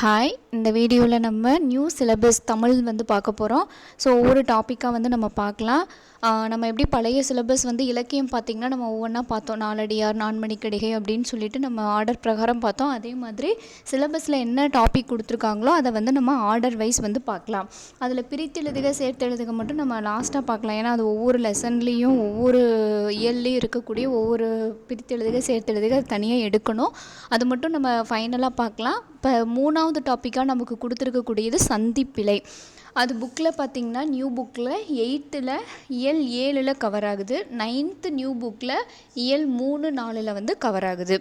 Hi இந்த வீடியோவில் நம்ம நியூ சிலபஸ் தமிழ் வந்து பார்க்க போகிறோம் ஸோ ஒவ்வொரு டாப்பிக்காக வந்து நம்ம பார்க்கலாம். நம்ம எப்படி பழைய சிலபஸ் வந்து இலக்கியம் பார்த்திங்கன்னா நம்ம ஒவ்வொன்றா பார்த்தோம். நாலடியார் நான்மணிக்கடிகை அப்படின்னு சொல்லிட்டு நம்ம ஆர்டர் பிரகாரம் பார்த்தோம். அதே மாதிரி சிலபஸில் என்ன டாபிக் கொடுத்துருக்காங்களோ அதை வந்து நம்ம ஆர்டர் வைஸ் வந்து பார்க்கலாம். அதில் பிரித்தெழுதுக சேர்த்தெழுதுக மட்டும் நம்ம லாஸ்ட்டாக பார்க்கலாம். ஏன்னா அது ஒவ்வொரு லெசன்லேயும் ஒவ்வொரு இயல்லையும் இருக்கக்கூடிய ஒவ்வொரு பிரித்தெழுதுக சேர்த்தெழுதுக தனியாக எடுக்கணும். அது மட்டும் நம்ம ஃபைனலாக பார்க்கலாம். இப்போ மூணாவது டாப்பிக்காக நமக்கு கொடுத்துருக்கக்கூடியது சந்திப்பிழை அது புக்கில் பார்த்தீங்கன்னா நியூ புக்கில் எயித்தில் இயல் ஏழில் கவர் ஆகுது. நைன்த்து நியூ புக்கில் இயல் மூணு நாலில் வந்து கவர் ஆகுது.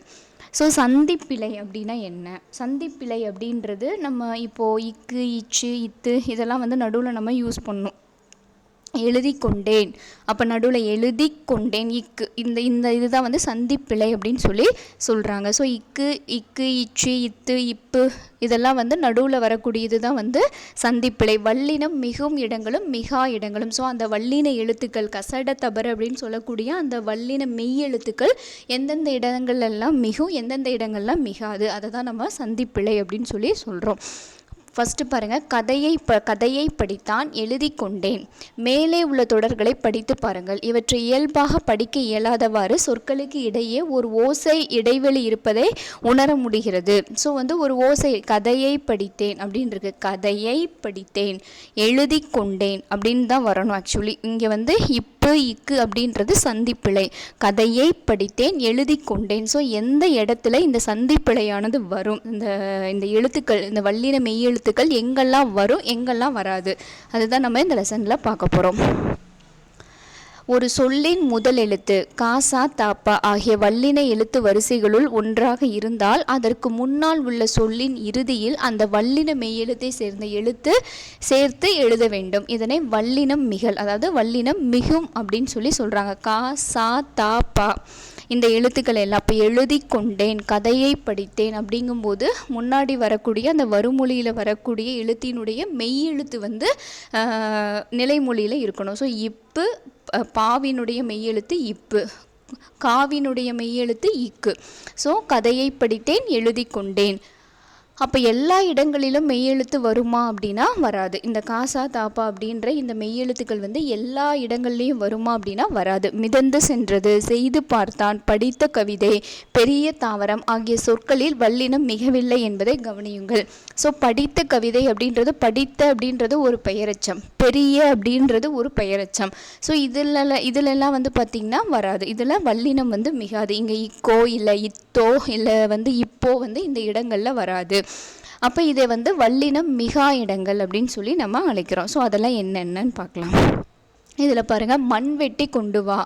ஸோ சந்திப்பிழை அப்படின்னா என்ன? சந்திப்பிழை அப்படின்றது நம்ம இப்போது இக்கு இச்சு இத்து இதெல்லாம் வந்து நடுவில் நம்ம யூஸ் பண்ணணும். எழுதி கொண்டேன் அப்போ நடுவில் எழுதி கொண்டேன் இக்கு. இந்த இந்த இதுதான் வந்து சந்திப்பிழை அப்படின்னு சொல்லி சொல்கிறாங்க ஸோ இக்கு இக்கு இச்சு இத்து இப்பு இதெல்லாம் வந்து நடுவில் வரக்கூடியது தான் வந்து சந்திப்பிழை. வல்லினம் மிகும் இடங்களும் மிகா இடங்களும். ஸோ அந்த வல்லின எழுத்துக்கள் கசட தபர் அப்படின்னு சொல்லக்கூடிய அந்த வல்லின மெய் எழுத்துக்கள் எந்தெந்த இடங்கள்லாம் மிகும் எந்தெந்த இடங்கள்லாம் மிகாது. அதை தான் நம்ம சந்திப்பிழை அப்படின்னு சொல்லி சொல்கிறோம் ஃபஸ்ட்டு பாருங்கள் கதையை ப கதையை படித்தான் எழுதி கொண்டேன். மேலே உள்ள தொடர்களை படித்து பாருங்கள். இவற்றை இயல்பாக படிக்க இயலாதவாறு சொற்களுக்கு இடையே ஒரு ஓசை இடைவெளி இருப்பதை உணர முடிகிறது. ஸோ வந்து ஒரு ஓசை கதையை படித்தேன் அப்படின்னு இருக்கு கதையை படித்தேன் எழுதி கொண்டேன் அப்படின்னு தான் வரணும் ஆக்சுவலி இங்கே வந்து இப் இப்பு இக்கு அப்படின்றது சந்திப்பிழை. கதையை படித்தேன் எழுதி கொண்டேன். ஸோ எந்த இடத்துல இந்த சந்திப்பிழையானது வரும்? இந்த இந்த எழுத்துக்கள் இந்த வல்லின மெய் எழுத்துக்கள் எங்கெல்லாம் வரும் எங்கெல்லாம் வராது? அதுதான் நம்ம இந்த லெசனில் பார்க்க போகிறோம் ஒரு சொல்லின் முதல் எழுத்து காசா தாப்பா ஆகிய வல்லின எழுத்து வரிசைகளுள் ஒன்றாக இருந்தால் அதற்கு முன்னால் உள்ள சொல்லின் இறுதியில் அந்த வல்லின மெய்யெழுத்தை சேர்ந்த எழுத்து சேர்த்து எழுத வேண்டும். இதனை வல்லினம் மிகல் அதாவது வல்லினம் மிகும் அப்படின்னு சொல்லி சொல்கிறாங்க கா சா இந்த எழுத்துக்கள் எல்லாம் அப்போ எழுதி கொண்டேன் கதையை படித்தேன் அப்படிங்கும்போது முன்னாடி வரக்கூடிய அந்த வருமொழியில் வரக்கூடிய எழுத்தினுடைய மெய் எழுத்து வந்து நிலைமொழியில் இருக்கணும். ஸோ இப்பு பாவினுடைய மெய்யெழுத்து இப்பு காவினுடைய மெய்யெழுத்து இக்கு. ஸோ கதையை படித்தேன் எழுதி கொண்டேன் அப்போ எல்லா இடங்களிலும் மெய்யெழுத்து வருமா அப்படின்னா வராது. இந்த காசா தாப்பா அப்படின்ற இந்த மெய்யெழுத்துக்கள் வந்து எல்லா இடங்கள்லையும் வருமா அப்படின்னா வராது. மிதந்து சென்றது செய்து பார்த்தான் படித்த கவிதை பெரிய தாவரம் ஆகிய சொற்களில் வல்லினம் மிகவில்லை என்பதை கவனியுங்கள். ஸோ படித்த கவிதை அப்படின்றது படித்த அப்படின்றது ஒரு பெயரச்சம். பெரிய அப்படின்றது ஒரு பெயரச்சம். ஸோ இதில் இதிலெல்லாம் வந்து பார்த்திங்கன்னா வராது. இதில் வல்லினம் வந்து மிகாது. இங்கே இக்கோ இல்லை இத்தோ இல்லை வந்து இப்போ வந்து இந்த இடங்களில் வராது. அப்போ இதை வந்து வல்லினம் மிகா இடங்கள் அப்படின்னு சொல்லி நம்ம அழைக்கிறோம். ஸோ அதெல்லாம் என்னென்னன்னு பார்க்கலாம். இதில் பாருங்கள் மண் வெட்டி கொண்டு வா.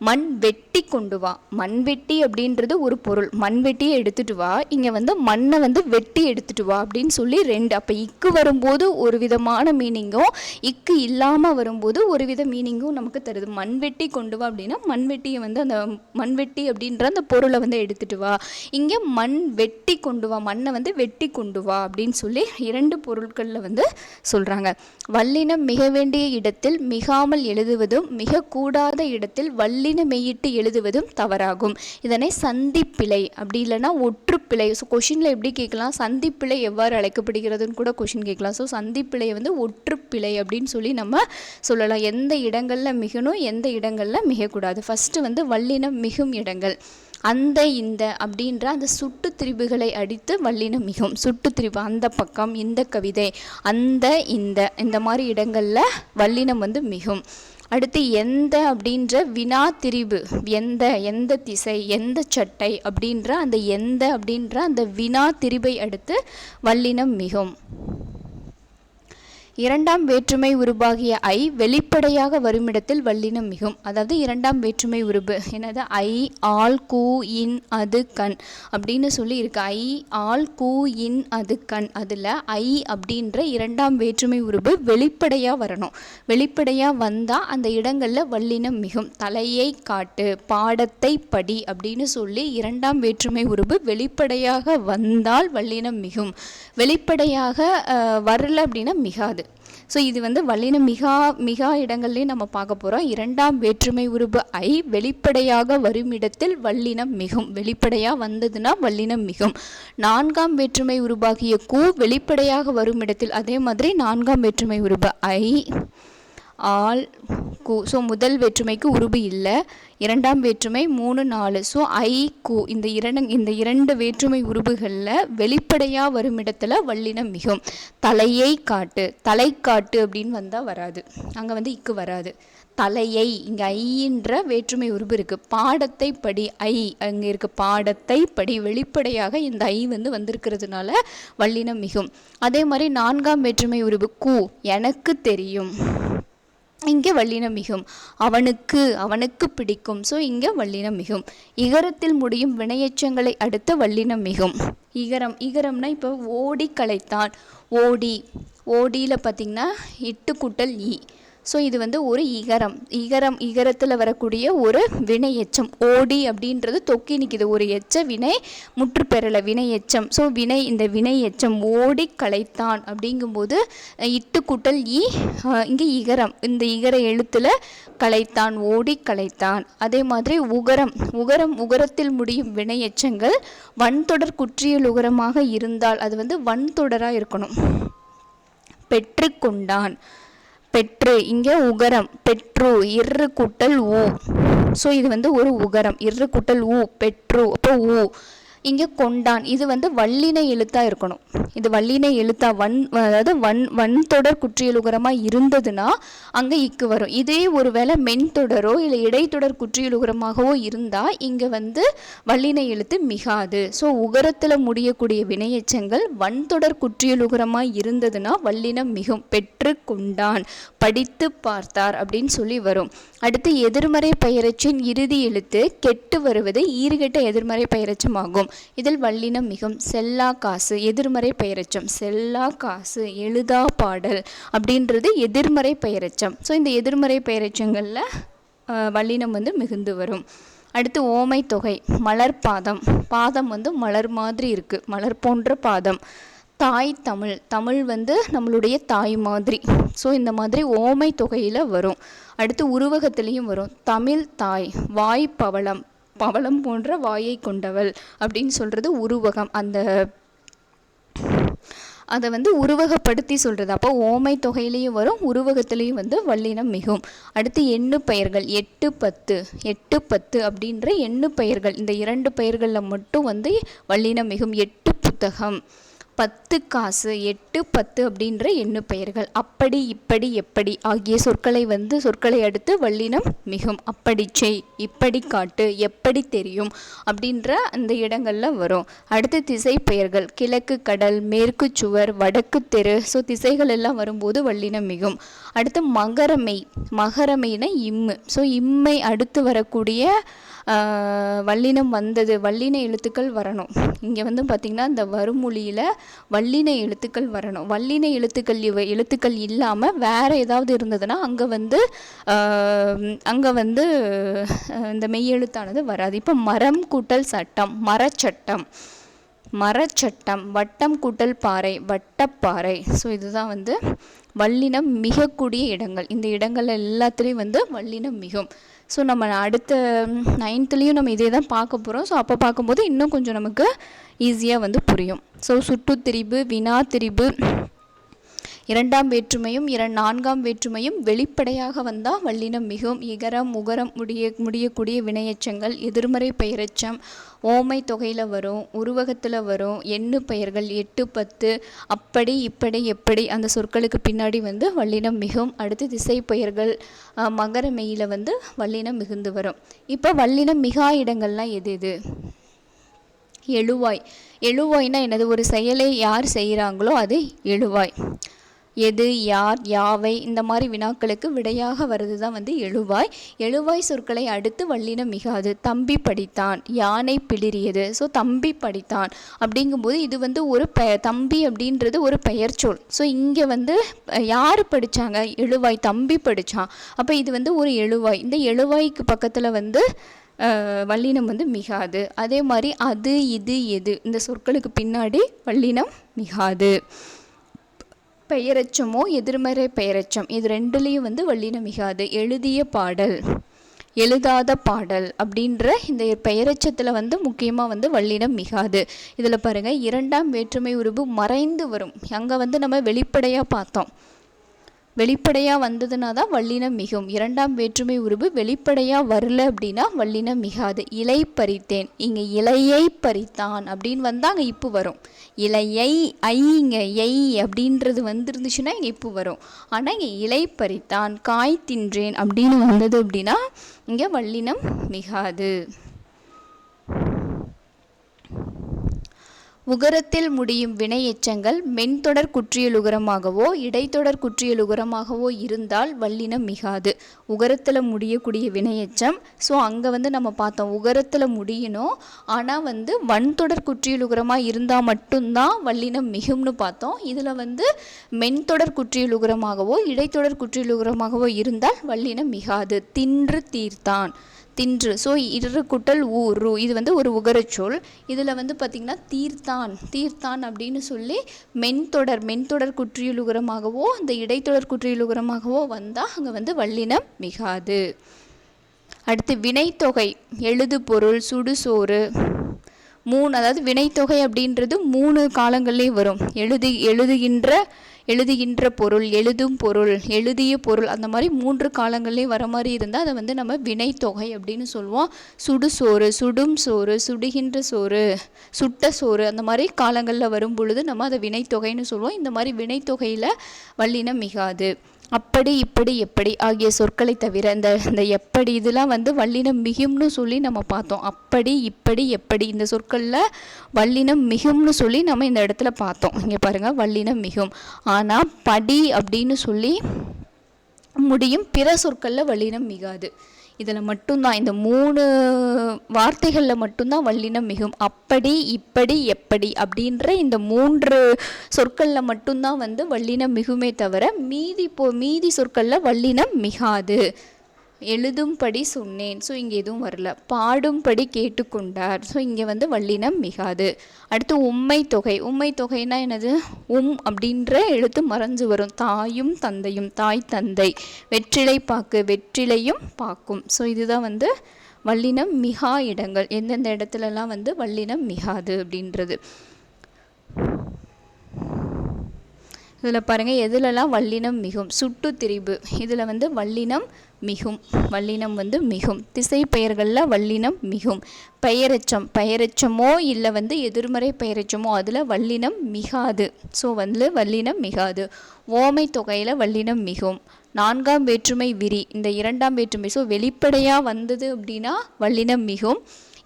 மண் வெட்டி கொண்டு வா. மண் வெட்டி அப்படின்றது ஒரு பொருள். மண் வெட்டியை எடுத்துட்டு வா. இங்கே வந்து மண்ணை வந்து வெட்டி எடுத்துட்டு வா அப்படின்னு சொல்லி ரெண்டு அப்போ இக்கு வரும்போது ஒரு விதமான மீனிங்கும் இக்கு இல்லாமல் வரும்போது ஒரு வித மீனிங்கும் நமக்கு தருது. மண் வெட்டி கொண்டு வா அப்படின்னா மண் வெட்டியை வந்து அந்த மண் வெட்டி அப்படின்ற அந்த பொருளை வந்து எடுத்துட்டு வா. இங்கே மண் வெட்டி கொண்டு வா. மண்ணை வந்து வெட்டி கொண்டு வா அப்படின்னு சொல்லி இரண்டு பொருட்களில் வந்து சொல்கிறாங்க வல்லினம் மிக வேண்டிய இடத்தில் மிகாமல் எழுதுவதும் மிக கூடாத இடத்தில் வல்லின மெய்யிட்டு எழுதுவதும் தவறாகும். இதனை சந்திப்பிழை அப்படி இல்லைன்னா ஒற்றுப்பிழை ஸோ கொஷினில் எப்படி கேட்கலாம்? சந்திப்பிழை எவ்வாறு அழைக்கப்படுகிறதுன்னு கூட கொஷின் கேட்கலாம். ஸோ சந்திப்பிழையை வந்து ஒற்றுப்பிழை அப்படின்னு சொல்லி நம்ம சொல்லலாம். எந்த இடங்களில் மிகணும் எந்த இடங்களில் மிகக்கூடாது. ஃபஸ்ட்டு வந்து வல்லினம் மிகும் இடங்கள். அந்த இந்த அப்படின்ற அந்த சுட்டு திரிபுகளை அடித்து வல்லினம் மிகும். சுட்டு திரிபு அந்த பக்கம் இந்த கவிதை அந்த இந்த இந்த மாதிரி இடங்களில் வல்லினம் வந்து மிகும். அடுத்து எந்த அப்படின்ற வினா திரிபு எந்த எந்த திசை எந்த சட்டை அப்படின்ற அந்த எந்த அப்படின்ற அந்த வினா திரிபை அடுத்து வல்லினம் மிகும். இரண்டாம் வேற்றுமை உருபாகிய ஐ வெளிப்படையாக வருமிடத்தில் வல்லினம் மிகும். அதாவது இரண்டாம் வேற்றுமை உருபு. என்னது? ஐ ஆல் கூ இன் அது கண் அப்படின்னு சொல்லி இருக்கு ஐ ஆல் கூ இன் அது கண். அதில் ஐ அப்படின்ற இரண்டாம் வேற்றுமை உருபு வெளிப்படையாக வரணும். வெளிப்படையாக வந்தால் அந்த இடங்களில் வல்லினம் மிகும். தலையை காட்டு பாடத்தை படி அப்படின்னு சொல்லி இரண்டாம் வேற்றுமை உருபு வெளிப்படையாக வந்தால் வல்லினம் மிகும். வெளிப்படையாக வரல அப்படின்னா மிகாது. ஸோ இது வந்து வல்லினம் மிகா மிகா இடங்கள்லையும் நம்ம பார்க்க போகிறோம் இரண்டாம் வேற்றுமை உருபு ஐ வெளிப்படையாக வருமிடத்தில் வல்லினம் மிகும். வெளிப்படையாக வந்ததுன்னா வல்லினம் மிகும். நான்காம் வேற்றுமை உருபாகிய கூ வெளிப்படையாக வரும் இடத்தில் அதே மாதிரி நான்காம் வேற்றுமை உருபு ஐ ஆல் கு ஸோ முதல் வேற்றுமைக்கு உருபு இல்லை. இரண்டாம் வேற்றுமை மூணு நாலு. ஸோ ஐ கு இந்த இரண்டு இந்த இரண்டு வேற்றுமை உருபுகளில் வெளிப்படையாக வரும் இடத்துல வல்லினம் மிகும். தலையை காட்டு தலை காட்டு அப்படின்னு வந்தால் வராது. அங்கே வந்து இக்கு வராது. தலையை இங்கே ஐன்ற வேற்றுமை உருபு இருக்குது பாடத்தை படி ஐ அங்கே இருக்க பாடத்தை படி வெளிப்படையாக இந்த ஐ வந்து வந்திருக்கிறதுனால வல்லினம் மிகும். அதே மாதிரி நான்காம் வேற்றுமை உருபு கு எனக்கு தெரியும். இங்கே வல்லினம் மிகும். அவனுக்கு அவனுக்கு பிடிக்கும். ஸோ இங்கே வல்லினம் மிகும். இகரத்தில் முடியும் வினையெச்சங்களை அடுத்து வல்லினம் மிகும். இகரம் இகரம்னா இப்போ ஓடி களைத்தான் ஓடி ஓடியில் பார்த்திங்கன்னா இட்டு கூட்டல் ஈ ஸோ இது வந்து ஒரு இகரம். இகரம் இகரத்தில் வரக்கூடிய ஒரு வினை எச்சம் ஓடி அப்படின்றது தொக்கி நிற்கிது ஒரு எச்ச வினை முற்றுப்பெறலை வினை எச்சம் ஸோ வினை இந்த வினை எச்சம் ஓடி களைத்தான் அப்படிங்கும்போது இட்டு கூட்டல் ஈ இங்கே இகரம். இந்த இகர எழுத்தில் களைத்தான் ஓடி களைத்தான். அதே மாதிரி உகரம். உகரம் உகரத்தில் முடியும் வினை எச்சங்கள் வன்தொடர் குற்றியல் உகரமாக இருந்தால் அது வந்து வன்தொடராக இருக்கணும். பெற்றுக்கொண்டான் பெற்று இங்கே உகரம் பெற்று இரு கூட்டல் ஊ. ஸோ இது வந்து ஒரு உகரம் இரு கூட்டல் ஊ பெற்று அப்போ ஊ. இங்கே கொண்டான். இது வந்து வல்லின எழுத்தாக இருக்கணும். இது வள்ளினை எழுத்தா வன் அதாவது வன் வன் தொடர் குற்றியலுகரமாக இருந்ததுன்னா அங்கே இக்கு வரும். இதே ஒரு வேளை மென் தொடரோ இல்லை இடைத்தொடர் குற்றியலுகரமாகவோ இருந்தால் இங்கே வந்து வல்லின எழுத்து மிகாது. ஸோ உகரத்தில் முடியக்கூடிய வினையச்சங்கள் வன் தொடர் குற்றியலுகரமாக இருந்ததுன்னா வல்லினம் மிகும். பெற்று கொண்டான். படித்து பார்த்தார் அப்படின்னு சொல்லி வரும். அடுத்து எதிர்மறை பெயரச்சின் இறுதி எழுத்து கெட்டு வருவது ஈறுகெட்ட எதிர்மறை பெயரச்சமாகும் இதில் வல்லினம் மிகும். செல்லா காசு எதிர்மறை பெயரச்சம். செல்லா காசு எழுதா பாடல் அப்படின்றது எதிர்மறை பெயரச்சம். ஸோ இந்த எதிர்மறை பெயரச்சங்களில் வல்லினம் வந்து மிகுந்து வரும். அடுத்து ஓமை தொகை மலர் பாதம். பாதம் வந்து மலர் மாதிரி இருக்குது மலர் போன்ற பாதம். தாய் தமிழ். தமிழ் வந்து நம்மளுடைய தாய் மாதிரி. ஸோ இந்த மாதிரி ஓமை தொகையில் வரும். அடுத்து உருவகத்துலேயும் வரும். தமிழ் தாய் வாய் பவளம். பவளம் போன்ற வாயை கொண்டவள் அப்படின்னு சொல்கிறது உருவகம். அந்த அதை வந்து உருவகப்படுத்தி சொல்கிறது அப்போ ஓமை தொகையிலையும் வரும் உருவகத்திலையும் வந்து வல்லினம் மிகும். அடுத்து எண்ணு பெயர்கள் எட்டு பத்து எட்டு பத்து அப்படின்ற எண்ணு பெயர்கள். இந்த இரண்டு பெயர்களில் மட்டும் வந்து வல்லினம் மிகும். எட்டு புத்தகம். பத்து காசு எட்டு பத்து அப்படின்ற எண்ணு பெயர்கள் அப்படி இப்படி எப்படி? ஆகிய சொற்களை வந்து சொற்களை அடுத்து வல்லினம் மிகும். அப்படி செய் இப்படி காட்டு எப்படி தெரியும்? அப்படின்ற அந்த இடங்களில் வரும். அடுத்து திசை பெயர்கள் கிழக்கு கடல் மேற்கு சுவர் வடக்கு தெரு. ஸோ திசைகள் எல்லாம் வரும்போது வல்லினம் மிகும். அடுத்து மகரமை. மகரமைனா இம்மு ஸோ இம்மை அடுத்து வரக்கூடிய வல்லினம் வந்தது. வல்லின எழுத்துக்கள் வரணும். இங்கே வந்து பார்த்திங்கன்னா இந்த வருமொழியில் வல்லின எழுத்துக்கள் வரணும். வல்லின எழுத்துக்கள் இவ எழுத்துக்கள் இல்லாமல் வேறு ஏதாவது இருந்ததுன்னா அங்கே வந்து அங்கே வந்து இந்த மெய்யெழுத்தானது வராது. இப்போ மரம் கூட்டல் சட்டம் மரச்சட்டம். மரச்சட்டம் வட்டம் கூட்டல் பாறை வட்டப்பாறை. ஸோ இதுதான் வந்து வல்லினம் மிகக்கூடிய இடங்கள். இந்த இடங்கள் எல்லாத்துலேயும் வந்து வல்லினம் மிகும். ஸோ நம்ம அடுத்த நைன்த்துலேயும் நம்ம இதே தான் பார்க்க போகிறோம் ஸோ அப்போ பார்க்கும்போது இன்னும் கொஞ்சம் நமக்கு ஈஸியாக வந்து புரியும். ஸோ சுட்டுத்திரிபு வினா திரிபு இரண்டாம் வேற்றுமையும் இர நான்காம் வேற்றுமையும் வெளிப்படையாக வந்தால் வல்லினம் மிகவும் இகரம் உகரம் முடிய முடியக்கூடிய வினையச்சங்கள் எதிர்மறை பெயரச்சம் ஓமை தொகையில் வரும் உருவகத்தில் வரும் எண்ணு பெயர்கள் எட்டு பத்து அப்படி இப்படி எப்படி அந்த சொற்களுக்கு பின்னாடி வந்து வல்லினம் மிகும் அடுத்து திசை பெயர்கள் மகர மெய்யில் வந்து வல்லினம் மிகுந்து வரும். இப்போ வல்லினம் மிகா இடங்கள்லாம் எது எது எழுவாய். எழுவாய்னா என்னது? ஒரு செயலை யார் செய்கிறாங்களோ அது எழுவாய். எது யார் யாவை இந்த மாதிரி வினாக்களுக்கு விடையாக வருது தான் வந்து எழுவாய். எழுவாய் சொற்களை அடுத்து வல்லினம் மிகாது. தம்பி படித்தான் யானை பிளிரியது ஸோ தம்பி படித்தான் அப்படிங்கும்போது இது வந்து ஒரு பெ தம்பி அப்படின்றது ஒரு பெயர் சொல். ஸோ இங்கே வந்து யார் படித்தாங்க எழுவாய் தம்பி படித்தான் அப்போ இது வந்து ஒரு எழுவாய். இந்த எழுவாய்க்கு பக்கத்தில் வந்து வல்லினம் வந்து மிகாது. அதே மாதிரி அது இது எது இந்த சொற்களுக்கு பின்னாடி வல்லினம் மிகாது. பெயரச்சமோ எதிர்மறை பெயரச்சம். இது ரெண்டுலேயும் வந்து வல்லினம் மிகாது. எழுதிய பாடல் எழுதாத பாடல் அப்படின்ற இந்த பெயரச்சத்தில் வந்து முக்கியமாக வந்து வல்லினம் மிகாது. இதில் பாருங்கள் இரண்டாம் வேற்றுமை உருவு மறைந்து வரும். அங்கே வந்து நம்ம வெளிப்படையாக பார்த்தோம். வெளிப்படையாக வந்ததுன்னா தான் வல்லினம் மிகும். இரண்டாம் வேற்றுமை உருவு வெளிப்படையாக வரல அப்படின்னா வல்லினம் மிகாது. இலை பறித்தேன் இங்கே இலையை பறித்தான் அப்படின்னு வந்தால் அங்கே இப்பு வரும். இலையை ஐ இங்கே எய் அப்படின்றது வந்துருந்துச்சுன்னா இங்கே இப்பு வரும். ஆனால் இங்கே இலை பறித்தான் காய் தின்றேன் அப்படின்னு வந்தது அப்படின்னா இங்கே வல்லினம் மிகாது. உகரத்தில் முடியும் வினை எச்சங்கள் மென்தொடர் குற்றியலுகரமாகவோ இடைத்தொடர் குற்றியலுகரமாகவோ இருந்தால் வல்லினம் மிகாது. உகரத்தில் முடியக்கூடிய வினையெச்சம் ஸோ அங்கே வந்து நம்ம பார்த்தோம் உகரத்தில் முடியணும் ஆனால் வந்து வன்தொடர் குற்றியலுகரமாக இருந்தால் மட்டும்தான் வல்லினம் மிகும்னு பார்த்தோம். இதில் வந்து மென்தொடர் குற்றியலுகரமாகவோ இடைத்தொடர் குற்றியலுகரமாகவோ இருந்தால் வல்லினம் மிகாது. தின்று தீர்த்தான். தின்று. ஸோ இரு குட்டல் ஊரு இது வந்து ஒரு உகரச்சொல். இதில் வந்து பார்த்திங்கன்னா தீர்த்தான். தீர்த்தான் அப்படின்னு சொல்லி மென்தொடர் மென்தொடர் குற்றியலுகரமாகவோ இந்த இடைத்தொடர் குற்றியலுகரமாகவோ வந்தால் அங்கே வந்து வல்லினம் மிகாது. அடுத்து வினைத்தொகை. எழுது பொருள் சுடுசோறு மூணு அதாவது வினைத்தொகை அப்படின்றது மூணு காலங்கள்லேயும் வரும். எழுதி எழுதுகின்ற எழுதுகின்ற பொருள் எழுதும் பொருள் எழுதிய பொருள் அந்த மாதிரி மூன்று காலங்கள்லேயும் வர மாதிரி இருந்தால் அதை வந்து நம்ம வினைத்தொகை அப்படின்னு சொல்லுவோம். சுடு சோறு சுடும் சோறு சுடுகின்ற சோறு சுட்ட சோறு அந்த மாதிரி காலங்களில் வரும் பொழுது நம்ம அதை வினைத்தொகைன்னு சொல்லுவோம். இந்த மாதிரி வினைத்தொகையில் வல்லினம் மிகாது. அப்படி இப்படி எப்படி ஆகிய சொற்களை தவிர இந்த இந்த எப்படி இதெல்லாம் வந்து வல்லினம் மிகும்னு சொல்லி நம்ம பார்த்தோம். அப்படி இப்படி எப்படி இந்த சொற்களில் வல்லினம் மிகும்னு சொல்லி நம்ம இந்த இடத்துல பார்த்தோம். இங்கே பாருங்கள் வல்லினம் மிகும். ஆனால் படி அப்படின்னு சொல்லி முடியும். பிற சொற்களில் வல்லினம் மிகாது. இதில் மட்டும்தான் இந்த மூணு வார்த்தைகளில் மட்டும்தான் வல்லினம் மிகும். அப்படி இப்படி எப்படி அப்படின்ற இந்த மூன்று சொற்களில் மட்டும்தான் வந்து வல்லினம் மிகுமே தவிர மீதி போ மீதி சொற்களில் வல்லினம் மிகாது. எழுதும்படி சொன்னேன். ஸோ இங்கே எதுவும் வரல. பாடும்படி கேட்டுக்கொண்டார். ஸோ இங்கே வந்து வல்லினம் மிகாது. அடுத்து உம்மை தொகை. உம்மை தொகைனா என்னது? உம் அப்படின்ற எழுத்து மறைஞ்சு வரும். தாயும் தந்தையும் தாய் தந்தை. வெற்றிலை பாக்கு. வெற்றிலையும் பாக்கும். ஸோ இதுதான் வந்து வல்லினம் மிகா இடங்கள். எந்தெந்த இடத்துலலாம் வந்து வல்லினம் மிகாது அப்படின்றது. இதில் பாருங்கள் எதுலலாம் வல்லினம் மிகும்? சுட்டு திரிபு இதில் வந்து வல்லினம் மிகும். வல்லினம் வந்து மிகும். திசை பெயர்களில் வல்லினம் மிகும். பெயரெச்சம். பெயரெச்சமோ இல்லை வந்து எதிர்மறை பெயரெச்சமோ அதில் வல்லினம் மிகாது. ஸோ வந்து வல்லினம் மிகாது. ஓமை தொகையில் வல்லினம் மிகும். நான்காம் வேற்றுமை விரி. இந்த இரண்டாம் வேற்றுமை ஸோ வெளிப்படையாக வந்தது அப்படின்னா வல்லினம் மிகும்.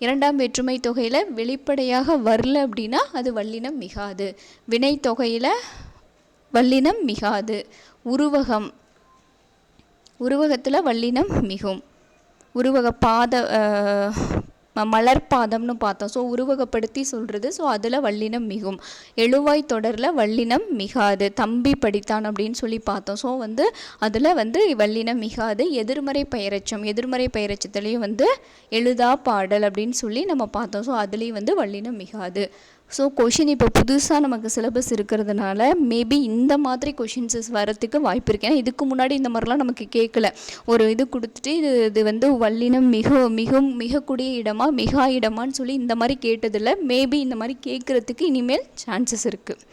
இரண்டாம் வேற்றுமை தொகையில் வெளிப்படையாக வரல அப்படின்னா அது வல்லினம் மிகாது. வினை தொகையில் வல்லினம் மிகாது. உருவகம். உருவகத்தில் வல்லினம் மிகும். உருவக பாத மலர் பாதம்னு பார்த்தோம். ஸோ உருவகப்படுத்தி சொல்கிறது ஸோ அதில் வல்லினம் மிகும். எழுவாய் தொடரில் வல்லினம் மிகாது. தம்பி படித்தான் அப்படின்னு சொல்லி பார்த்தோம். ஸோ வந்து அதில் வந்து வல்லினம் மிகாது. எதிர்மறை பெயரச்சம். எதிர்மறை பெயரச்சத்துலேயும் வந்து எழுதா பாடல் அப்படின்னு சொல்லி நம்ம பார்த்தோம். ஸோ அதுலேயும் வந்து வல்லினம் மிகாது. ஸோ கொஷின் இப்போ புதுசாக நமக்கு சிலபஸ் இருக்கிறதுனால மேபி இந்த மாதிரி கொஷின்ஸஸ் வரத்துக்கு வாய்ப்பு இருக்குது ஏன்னா இதுக்கு முன்னாடி இந்த மாதிரிலாம் நமக்கு கேட்கல ஒரு இது கொடுத்துட்டு இது இது வந்து வல்லினம் மிக மிகவும் மிகக்கூடிய இடமா மிகா இடமான்னு சொல்லி இந்த மாதிரி கேட்டதில்லை. மேபி இந்த மாதிரி கேட்குறதுக்கு இனிமேல் சான்சஸ் இருக்குது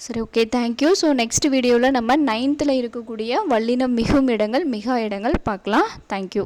சரி ஓகே தேங்க்யூ ஸோ நெக்ஸ்ட் வீடியோவில் நம்ம நைன்த்தில் இருக்கக்கூடிய வல்லினம் மிகும் இடங்கள் மிகா இடங்கள் பார்க்கலாம். தேங்க்யூ